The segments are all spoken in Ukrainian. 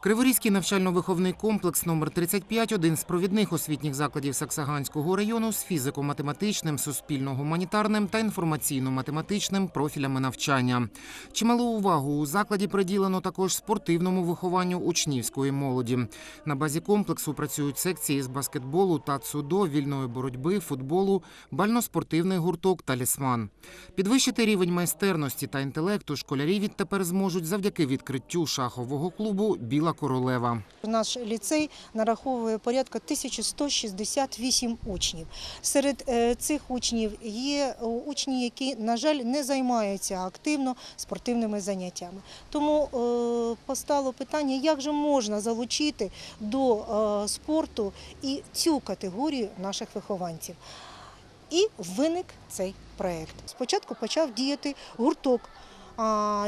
Криворізький навчально-виховний комплекс номер 35 – один з провідних освітніх закладів Саксаганського району з фізико-математичним, суспільно-гуманітарним та інформаційно-математичним профілями навчання. Чималу увагу у закладі приділено також спортивному вихованню учнівської молоді. На базі комплексу працюють секції з баскетболу та цудо, вільної боротьби, футболу, бально-спортивний гурток «Талісман». Підвищити рівень майстерності та інтелекту школярі відтепер зможуть завдяки відкриттю шахового клубу «Біла королева». Наш ліцей нараховує порядка 1168 учнів. Серед е, цих учнів є е, учні, які, на жаль, не займаються активно спортивними заняттями. Тому е, постало питання, як же можна залучити до спорту і цю категорію наших вихованців. І виник цей проєкт. Спочатку почав діяти гурток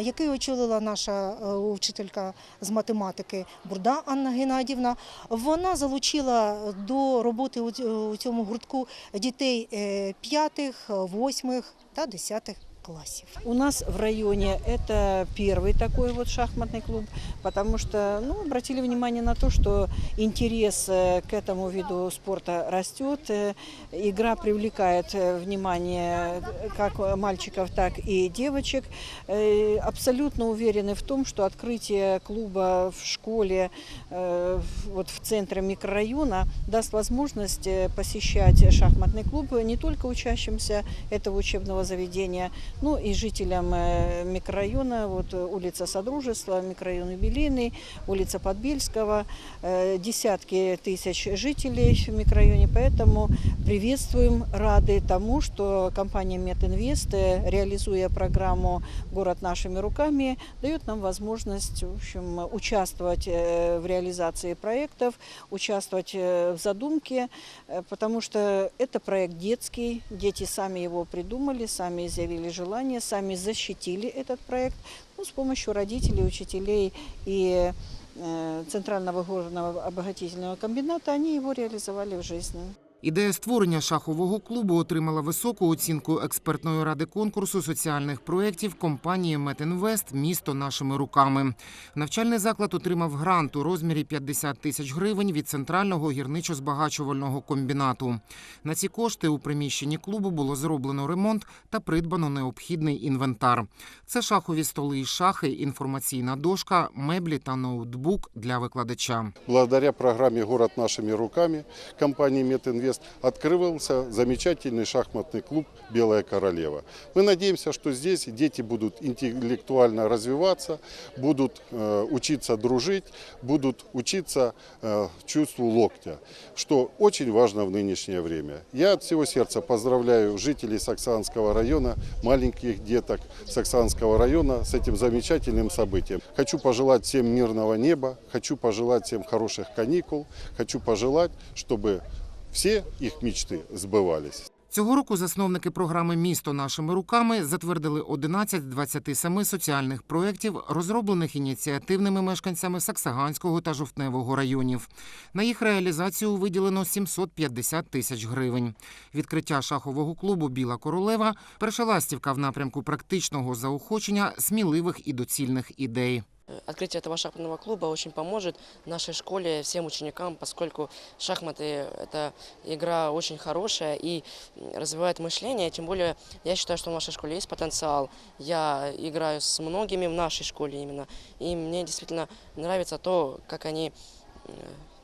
який очолила наша е, вчителька з математики Бурда Анна Геннадівна. Вона залучила до роботи у цьому гуртку дітей е, п'ятих, восьмих та десятих класів. У нас в районе это первый такой вот шахматный клуб, потому что ну, обратили внимание на то, что интерес э, к этому виду спорта растет. э, Игра привлекает э, внимание э, как мальчиков, так и девочек. Э, Абсолютно уверены в том, что открытие клуба в школе э, в- вот в центре микрорайона даст возможность э, посещать шахматный клуб не только учащимся этого учебного заведения, ну и жителям э, микрорайона, вот э, улица Содружества, микрорайон Юбилейный, улица Подбельского, э, десятки тысяч жителей в микрорайоне, поэтому приветствуем, рады тому, что компания Метинвест, э, реализуя программу «Город нашими руками», дает нам возможность в общем, участвовать в реализации проектов, участвовать в задумке, потому что это проект детский, дети сами его придумали, сами изъявили желание, сами защитили этот проект ну, с помощью родителей, учителей и э, Центрального горного обогатительного комбината, они его реализовали в жизни. Ідея створення шахового клубу отримала високу оцінку експертної ради конкурсу соціальних проєктів компанії Метінвест Місто нашими руками. Навчальний заклад отримав грант у розмірі 50 тисяч гривень від центрального гірничо-збагачувального комбінату. На ці кошти у приміщенні клубу було зроблено ремонт та придбано необхідний інвентар. Це шахові столи і шахи, інформаційна дошка, меблі та ноутбук для викладача. Благодаря программе «Город нашими руками» компанії компании «Метинвест» открывался замечательный шахматный клуб «Белая королева». Мы надеемся, что здесь дети будут интеллектуально развиваться, будут э, учиться дружить, будут учиться э, чувству локтя, что очень важно в нынешнее время. Я от всего сердца поздравляю жителей Саксанского района, маленьких деток Саксанского района с этим замечательным событием. Хочу пожелать всем мирного неба, хочу пожелать всем хороших каникул, хочу пожелать, чтобы все их мечты сбывались. Цього року засновники програми Місто нашими руками затвердили 11 з 27 соціальних проєктів, розроблених ініціативними мешканцями Саксаганського та Жовтневого районів. На їх реалізацію виділено 750 тисяч гривень. Відкриття шахового клубу Біла королева перша ластівка в напрямку практичного заохочення сміливих і доцільних ідей. Открытие этого шахматного клуба очень поможет нашей школе, всем ученикам, поскольку шахматы – это игра очень хорошая и развивает мышление. Тем более, я считаю, что в нашей школе есть потенциал. Я играю с многими в нашей школе именно, и мне действительно нравится то, как они э,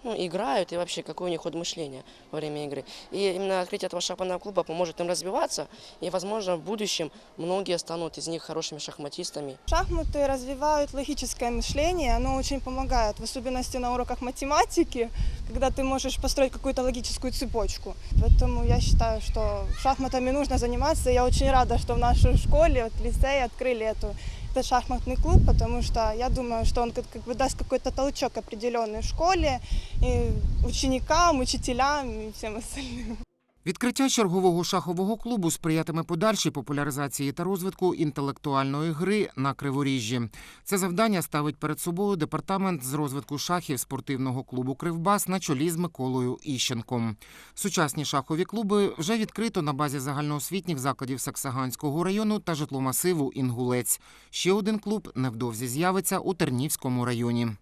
ну, играют и вообще какой у них ход мышления во время игры. И именно открытие этого шахматного клуба поможет им развиваться, и, возможно, в будущем многие станут из них хорошими шахматистами. Шахматы развивают логическое мышление, оно очень помогает, в особенности на уроках математики, когда ты можешь построить какую-то логическую цепочку. Поэтому я считаю, что шахматами нужно заниматься. Я очень рада, что в нашей школе, вот, лицее открыли эту, этот шахматный клуб, потому что я думаю, что он как, как бы даст какой-то толчок определенной школе, и ученикам, учителям и всем остальным. Відкриття чергового шахового клубу сприятиме подальшій популяризації та розвитку інтелектуальної гри на Криворіжжі. Це завдання ставить перед собою департамент з розвитку шахів спортивного клубу Кривбас на чолі з Миколою Іщенком. Сучасні шахові клуби вже відкрито на базі загальноосвітніх закладів Саксаганського району та житломасиву Інгулець. Ще один клуб невдовзі з'явиться у Тернівському районі.